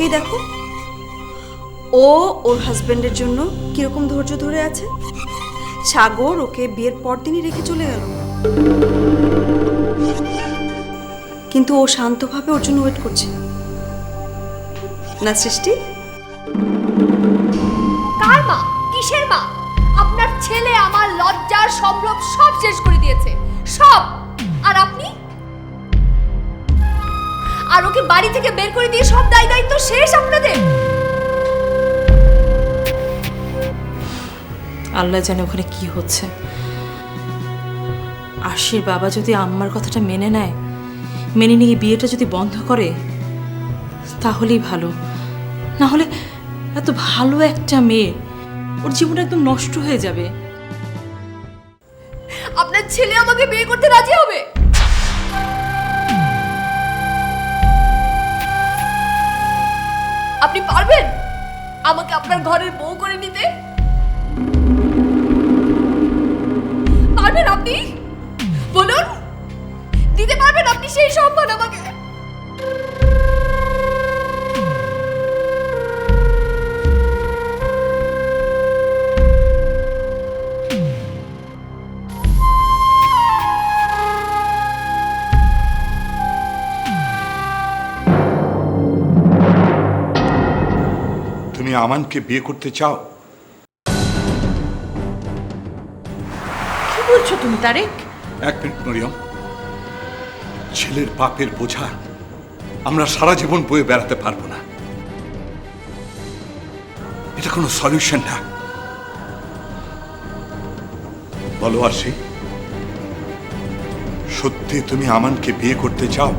ওকেই দেখো। ও ওর হাজবেন্ডের জন্য কীরকম ধৈর্য ধরে আছে? সাগর ওকে বিয়ের পর দিনই রেখে চলে গেল। কিন্তু ও শান্তভাবে ওর জন্য ওয়েট করছে। না, সৃষ্টি? কার মা? কিসের মা? আপনার ছেলে আমার লজ্জার সম্ভ্রম সব শেষ করে দিয়েছে। সব। আর আপনি? আর ওকে বাড়ি থেকে বের করে দিয়ে সব দায় দায়িত্ব শেষ আপনাদের? আল্লাহ জানে ওখানে কি হচ্ছে। আশির বাবা যদি আম্মার কথাটা মেনে নেয় মেনে নিয়ে বিয়েটা যদি বন্ধ করে তাহলেই ভালো। না হলে এত ভালো একটা মেয়ে ওর জীবনটা একদম নষ্ট হয়ে যাবে। আপনার ছেলে আমাকে বিয়ে করতে রাজি হবে? আপনার ঘরের বউ করে নিতে? আমানকে বিয়ে করতে চাও? কি বলছো তুমি তারেক? এক মিনিট মরিয়ম। ছেলের পাপের বোঝা আমরা সারা জীবন বয়ে বেড়াতে পারব না। এটা কোনো সলিউশন না। বলো আরশি সত্যি তুমি আমানকে বিয়ে করতে চাও?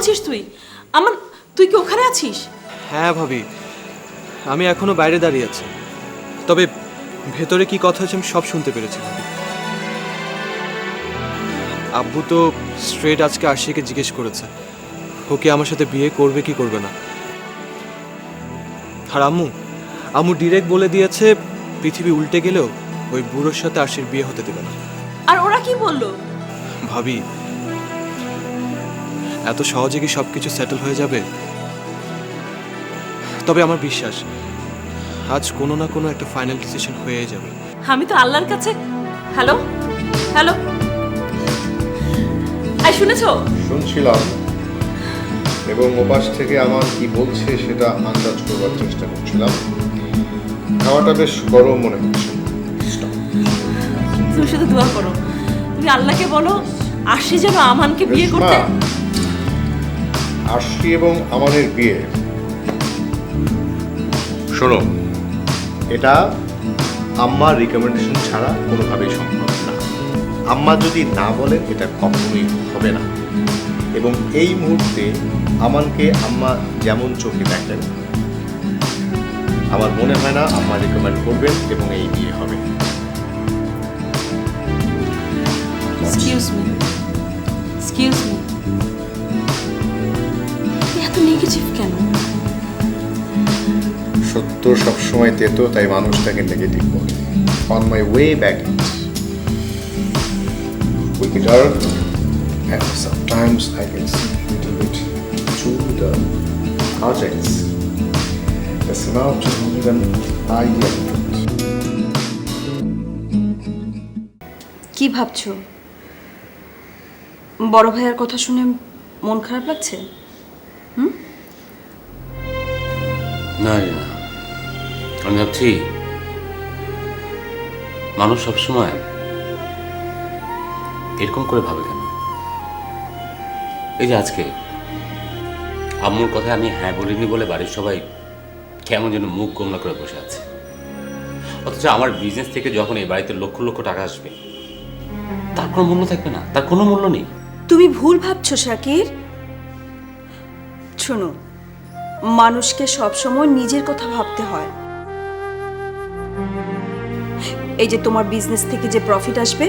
বলছিস তুই? আমার তুই কি ওখানে আছিস? হ্যাঁ ভাবি আমি এখনও বাইরে দাঁড়িয়ে আছি। তবে ভেতরে কি কথা হচ্ছে আমি সব শুনতে পেরেছি ভাবি। আব্বু তো স্ট্রেট আজকে আশিকে জিজ্ঞেস করেছে। ও কি আমার সাথে বিয়ে করবে কি করবে না? আর আম্মু আম্মু ডিরেক্ট বলে দিয়েছে পৃথিবী উল্টে গেলেও ওই বুড়োর সাথে আশির বিয়ে হতে দেবে না। আর ওরা কি বলল? ভাবি এত সহজে কি সব কিছু সেটেল হয়ে যাবে? তবে আমার বিশ্বাস আজ কোনো না কোনো একটা ফাইনাল ডিসিশন হয়ে যাবে। আমি তো আল্লাহর কাছে হ্যালো? হ্যালো? আই শুনেছো? শুনছিলাম। এবং ওপাশ থেকে আমার কি বলছে সেটা আন্দাজ করবার চেষ্টা করছিলাম। খাওয়াটা বেশ গরম মনে হচ্ছে। তুমি শুধু দোয়া করো। তুমি আল্লাহকে বলো আশি যেন আমানকে বিয়ে করতে আশি এবং আমাদের বিয়ে। শোনো। এটা আম্মার রিকমেন্ডেশন ছাড়া কোনোভাবেই সম্ভব না। আম্মা যদি না বলেন এটা কখনোই হবে না। এবং এই মুহূর্তে আমানকে আম্মা যেমন চোখে দেখেন আমার মনে হয় না আম্মা রিকমেন্ড করবেন এবং এই বিয়ে হবে। এক্সকিউজ মি এক্সকিউজ মি এত নেগেটিভ কেন? সত্য সবসময় তেতো তাই মানুষ তাকে নেগেটিভ বলে। On my way back wicket earth and sometimes I can see a little bit to the not even I কি ভাবছ? বড় ভাইয়ার কথা শুনে মন খারাপ লাগছে? আমি মানুষ সবসময় এরকম করে ভাবে কেন? এই যে আজকে, আম্মুর কথা আমি হ্যাঁ বলিনি বলে বাড়ির সবাই কেমন যেন মুখ গোমলা করে বসে আছে। অথচ আমার বিজনেস থেকে যখন এই বাড়িতে লক্ষ লক্ষ টাকা আসবে, তার কোনো মূল্য থাকবে না, তার কোনো মূল্য নেই। তুমি ভুল ভাবছ, শাকির। শোনো, মানুষকে সবসময় নিজের কথা ভাবতে হয়। এই যে তোমার বিজনেস থেকে যে প্রফিট আসবে,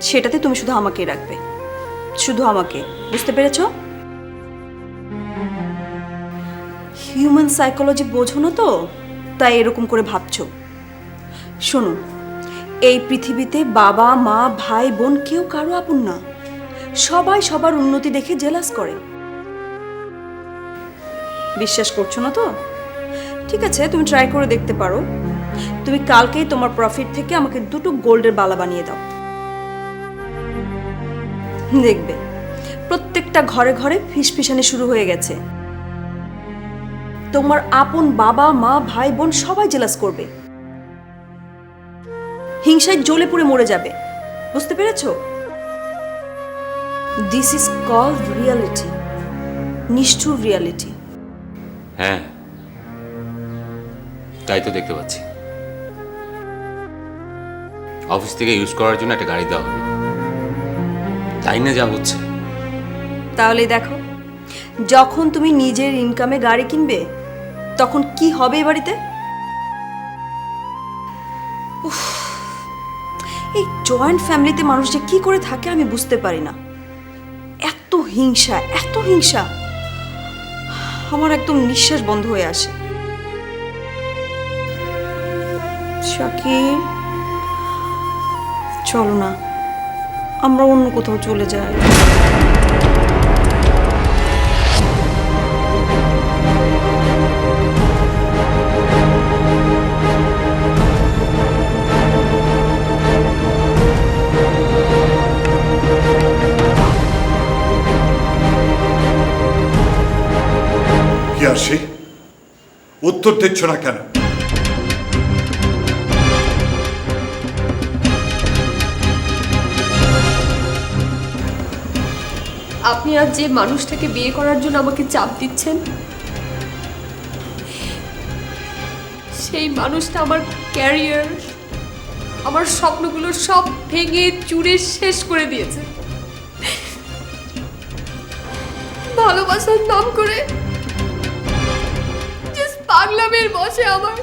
সেটাতে তুমি শুধু আমাকে রাখবে। শুধু আমাকে, বুঝতে পেরেছ? হিউম্যান সাইকোলজি বোঝো না তো, তাই এরকম করে ভাবছ। শোনো, এই পৃথিবীতে বাবা, মা, ভাই, বোন কেউ কারও আপন না। সবাই সবার উন্নতি দেখে জেলাস করে। বিশ্বাস করছ না তো? ঠিক আছে, তুমি ট্রাই করে দেখতে পারো। তুমি কালকেই তোমার প্রফিট থেকে আমাকে দুটো গোল্ডের বালা বানিয়ে দাও। দেখবে, প্রত্যেকটা ঘরে ঘরে ফিসফিসানি শুরু হয়ে গেছে। তোমার আপন বাবা, মা, ভাই, বোন সবাই জেলাস করবে। হিংসায় জ্বলে পুড়ে মরে যাবে। বুঝতে পেরেছ? দিস ইজ কল রিয়ালিটি নিষ্ঠুর রিয়ালিটি হ্যাঁ তাই তো দেখতে পাচ্ছি। অফিস থেকে ইউজ করার জন্য একটা গাড়ি দেওয়া হলো। তাই না যা হচ্ছে? তাহলে দেখো যখন তুমি নিজের ইনকামে গাড়ি কিনবে তখন কি হবে এই বাড়িতে? উফ, এই জয়েন্ট ফ্যামিলিতে মানুষ যে কি করে থাকে আমি বুঝতে পারি না। এত হিংসা এত হিংসা। আমার একদম নিঃশ্বাস বন্ধ হয়ে আসে। শাকির চলো না। আমরা অন্য কোথাও চলে যাই। উত্তর দিচ্ছ না কেন? আজ যে মানুষটাকে বিয়ে করার জন্য আমাকে চাপ দিচ্ছেন, সেই মানুষটা আমার ক্যারিয়ার, আমার স্বপ্নগুলো সব ভেঙে চুরে শেষ করে দিয়েছে। ভালোবাসার নাম করে পাগলামের বসে আমার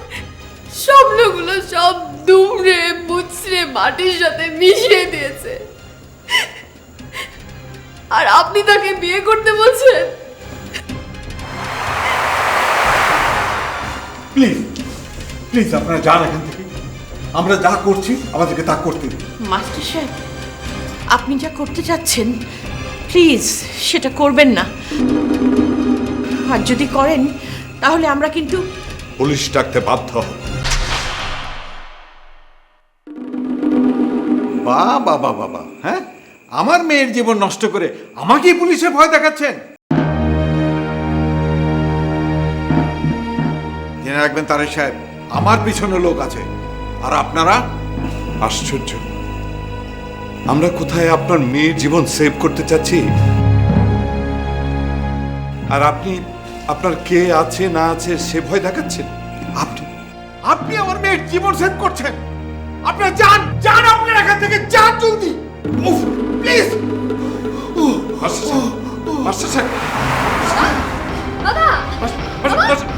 স্বপ্নগুলো সব দুমড়ে মুচড়ে মাটির সাথে মিশিয়ে দিয়েছে। আর আপনি তাকে বিয়ে করতে বলছেন? প্লিজ প্লিজ আপনারা যান এখান থেকে। আমরা যা করছি আমাদেরকে তা করতে দিন। মাস্টার সাহেব আপনি যা করতে চাচ্ছেন প্লিজ সেটা করবেন না। আর যদি করেন তাহলে আমরা কিন্তু পুলিশ ডাকতে বাধ্য হব। বা বাবা বাবা হ্যাঁ? আমার মেয়ের জীবন নষ্ট করে আমাকেই পুলিশে ভয় দেখাচ্ছেন। জেনে রাখবেন তারেক সাহেব আমার পিছনে লোক আছে। আর আপনারা? আশ্চর্য। আমরা কোথায় আপনার মেয়ের জীবন সেভ করতে চাচ্ছি? আর আপনি আপনার কে আছে না আছে সে ভয় দেখাচ্ছেন? আপনি আপনি আমার মেয়ের জীবন সেভ করছেন। আপনারা যান যান আপনার এখান থেকে যান জলদি। উফ! প্লিজ। মাস্টার সাহেব, মাস্টার সাহেব, বাবা মাস্টার-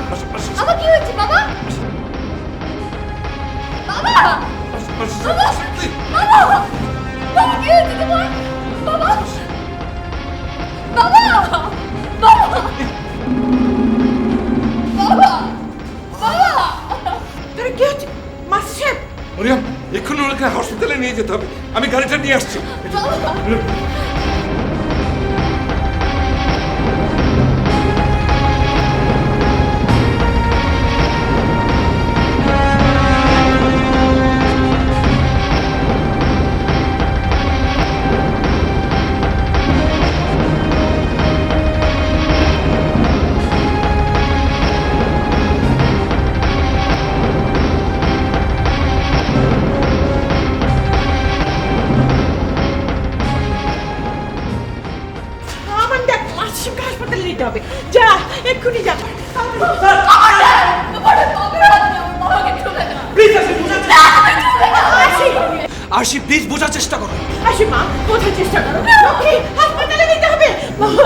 বাবা কি হয়েছে বাবা? বাবা। বাবা বাবা কি হয়েছে তোমার? বাবা বাবা বাবা বাবা বাবা। আরে কি হচ্ছে মাস্টার সাহেব। মরিয়ম এক্ষুনি ওনাকে হসপিটালে নিয়ে যেতে হবে। আমি গাড়িটা নিয়ে আসছি। আরশি প্লিজ বোঝার চেষ্টা করো। আসি মা বোঝার চেষ্টা করো। ওকে হাসপাতালে নিতে হবে। বাবা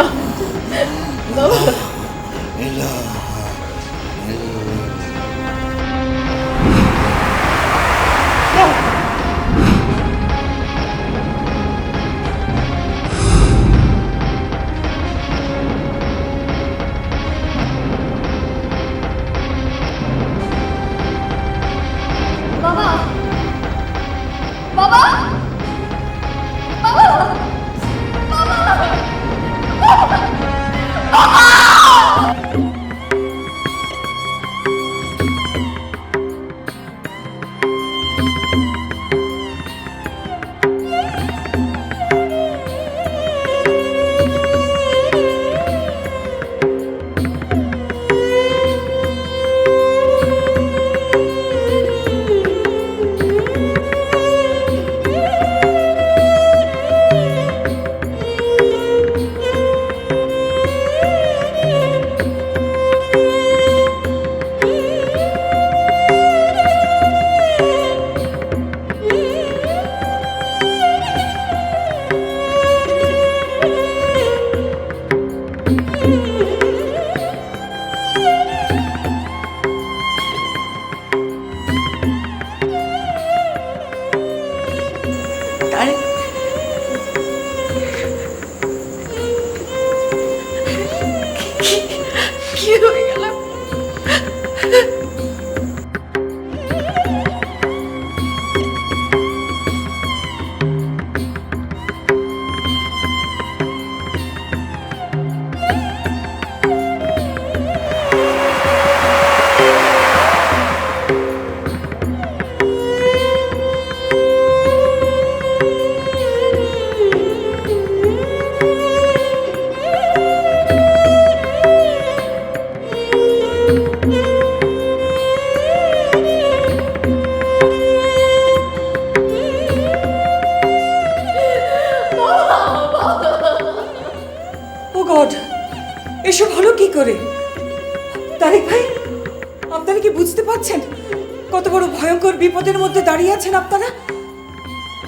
দাঁড়িয়ে আছেন আপনারা?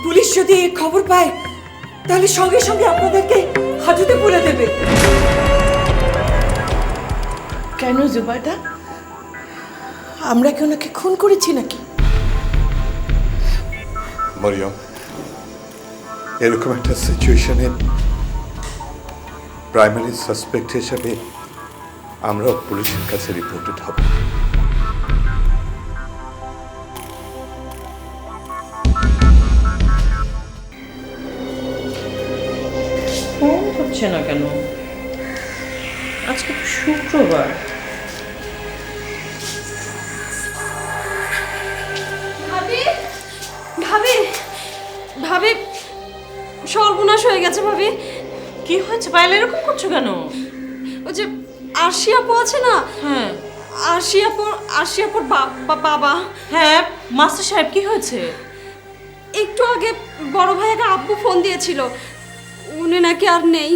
পুলিশ যদি এই খবর পায় তাহলে সঙ্গে সঙ্গে আপনাদেরকে হাজতে পুরে দেবে। কেন জুবাইদা? আমরা কি ওনাকে খুন করেছি নাকি? মরিয়ম এরকম একটা সিচুয়েশনে প্রাইমারি সাসপেক্ট হিসাবে আমরাও পুলিশের কাছে রিপোর্টেড হব। হচ্ছে না কেন? আজকে তো শুক্রবার। ভাবি ভাবি ভাবি সর্বনাশ হয়ে গেছে ভাবি। কি হয়েছে? বাইরে এরকম করছ কেন? ওই যে আরশি আপু আছে না? হ্যাঁ। আরশি আপুর আরশি আপুর বাবা। হ্যাঁ মাস্টার সাহেব কি হয়েছে? একটু আগে বড় ভাইয়াকে আব্বু ফোন দিয়েছিল। উনি নাকি আর নেই।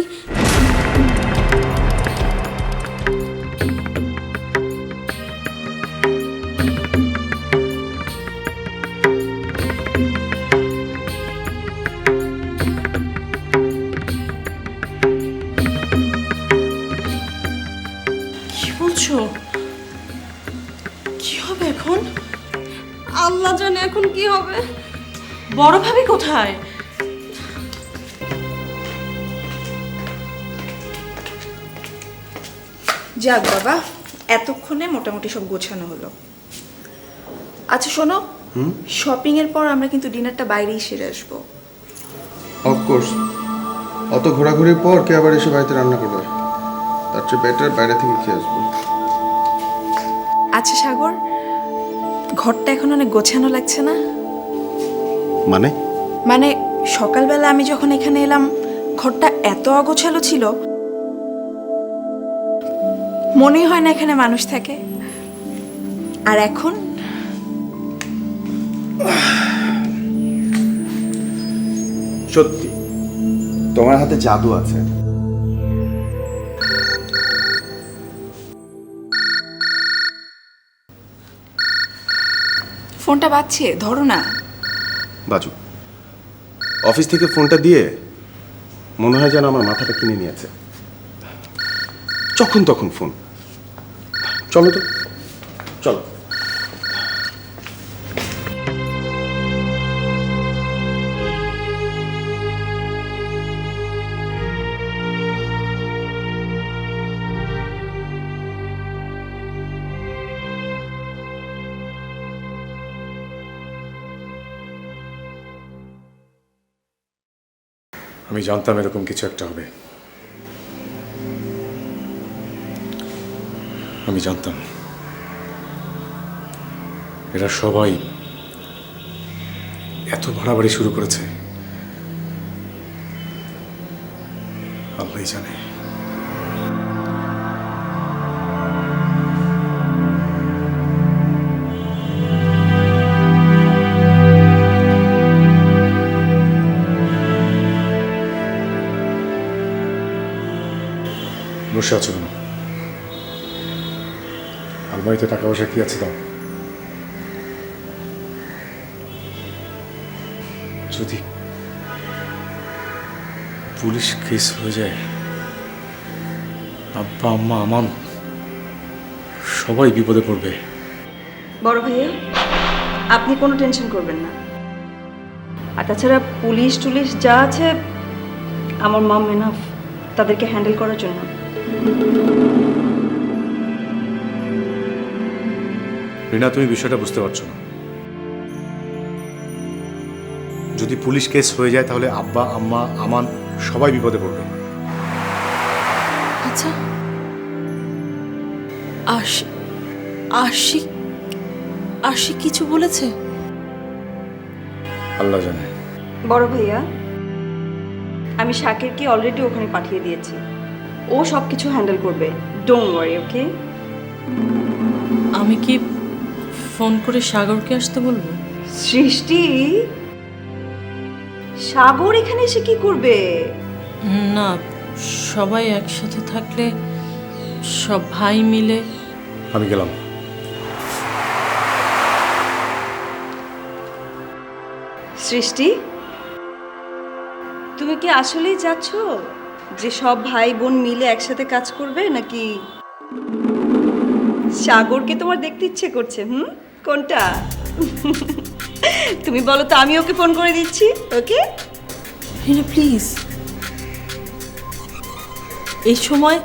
কি হবে এখন? আল্লাহ জানে এখন কি হবে। বড় ভাবি কোথায়? যাক বাবা এতক্ষণে মোটামুটি সব গোছানো হলো। আচ্ছা শোনো শপিং এর পর আমরা কিন্তু ডিনারটা বাইরেই সেরে আসব। অফকোর্স অত ঘোরাঘুরির পর কে আবার এসে বাড়িতে রান্না করবে? তার চেয়ে বেটার বাইরে থেকে খেয়ে আসব। আচ্ছা সাগর ঘরটা এখন অনেক গোছানো লাগছে না? মানে? মানে সকালবেলা আমি যখন এখানে এলাম ঘরটা এত অগোছালো ছিল মনেই হয় না এখানে মানুষ থাকে। আর এখন? সত্যি তোমার হাতে জাদু আছে। ফোনটা বাজছে ধরো না। বাজু। অফিস থেকে ফোনটা দিয়ে মনে হয় যেন আমার মাথাটা কিনে নিয়েছে। যখন তখন ফোন। চলো তো। চলো। আমি জানতাম এরকম কিছু একটা হবে। আমি জানতাম। এরা সবাই এত বাড়াবাড়ি শুরু করেছে। আল্লাহই জানে। বসে আছো আলমারিতে টাকা পয়সা কি আছে দাও যদি পুলিশ কেস হয়ে যায় আব্বা আম্মা আমান সবাই বিপদে পড়বে বড় ভাইয়া, আপনি কোনো টেনশন করবেন না। আর তাছাড়া পুলিশ টুলিশ যা আছে, আমার মাম এনাফ তাদেরকে হ্যান্ডেল করার জন্য। রিনা তুমি বিষয়টা বুঝতে পারছ না। যদি পুলিশ কেস হয়ে যায় তাহলে আব্বা আম্মা আমান সবাই বিপদে পড়বে। আচ্ছা। আশি আশি আশি কিছু বলেছে? আল্লাহ জানে। বড় ভাইয়া আমি শাকিরকে অলরেডি ওখানে পাঠিয়ে দিয়েছি। ও সব কিছু হ্যান্ডেল করবে। ডোন্ট ওয়ারি ওকে আমি কি ফোন করে সাগরকে আসতে বলব? সৃষ্টি? সাগর এখানে এসে কি করবে? না সবাই একসাথে থাকলে সব ভাই মিলে। আমি গেলাম। সৃষ্টি? তুমি কি আসলেই যাচ্ছ? যে সব ভাই বোন মিলে একসাথে কাজ করবে নাকি সাগরকে তোমার দেখতে ইচ্ছে করছে হুম? কোনটা? তুমি বলো তো আমি ওকে ফোন করে দিচ্ছি ওকে? রিনা প্লিজ। এই সময়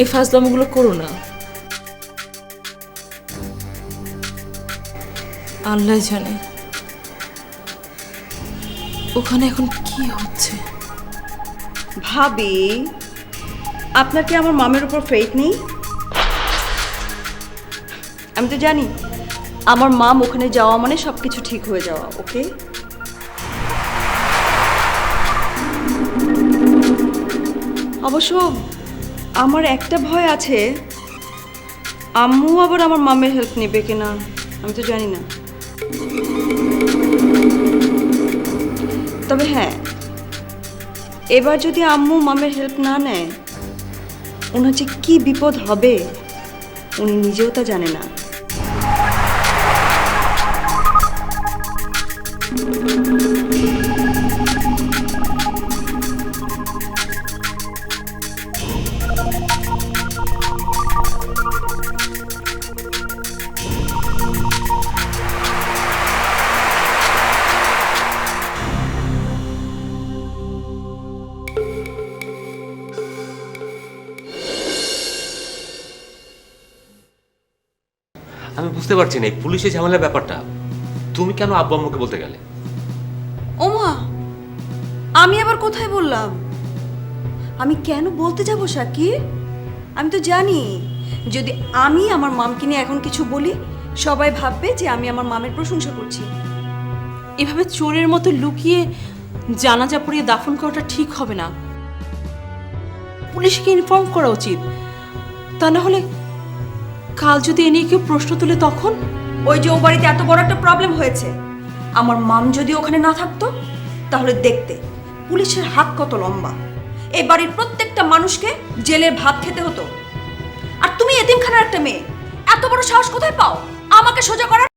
এই ফাজলামগুলো করো না। আল্লাহ জানে ওখানে এখন কি হচ্ছে। ভাবি আপনার কি আমার মামের উপর ফেট নেই? আমি তো জানি, আমার মাম ওখানে যাওয়া মানে সব কিছু ঠিক হয়ে যাওয়া, ওকে? অবশ্য আমার একটা ভয় আছে, আম্মু আবার আমার মামের হেল্প নেবে কিনা, আমি তো জানি না। তবে হ্যাঁ এবার যদি আম্মু মামের হেল্প না নেয়, ওনার যে কী বিপদ হবে, উনি নিজেও তা জানে না। বুঝতে পারছি না এই পুলিশের ঝামেলার ব্যাপারটা। তুমি কেন আব্বু আম্মুকে বলতে গেলে? ওমা আমি আবার কোথায় বললাম? আমি কেন বলতে যাব শাকির আমি তো জানি যদি আমি আমার মামকে নিয়ে এখন কিছু বলি সবাই ভাববে যে আমি আমার মামের প্রশংসা করছি। এভাবে চোরের মতো লুকিয়ে জানাজা পড়িয়ে দাফন করাটা ঠিক হবে না। পুলিশকে ইনফর্ম করা উচিত। তা না হলে কাল যদি এ নিয়ে কেউ প্রশ্ন তুলে তখন? ওই যে ও বাড়িতে এত বড় একটা প্রবলেম হয়েছে। আমার মাম যদি ওখানে না থাকতো, তাহলে দেখতে পুলিশের হাত কত লম্বা। এই বাড়ির প্রত্যেকটা মানুষকে জেলের ভাত খেতে হতো। আর তুমি এতিমখানার একটা মেয়ে, এত বড় সাহস কোথায় পাও? আমাকে সোজা করার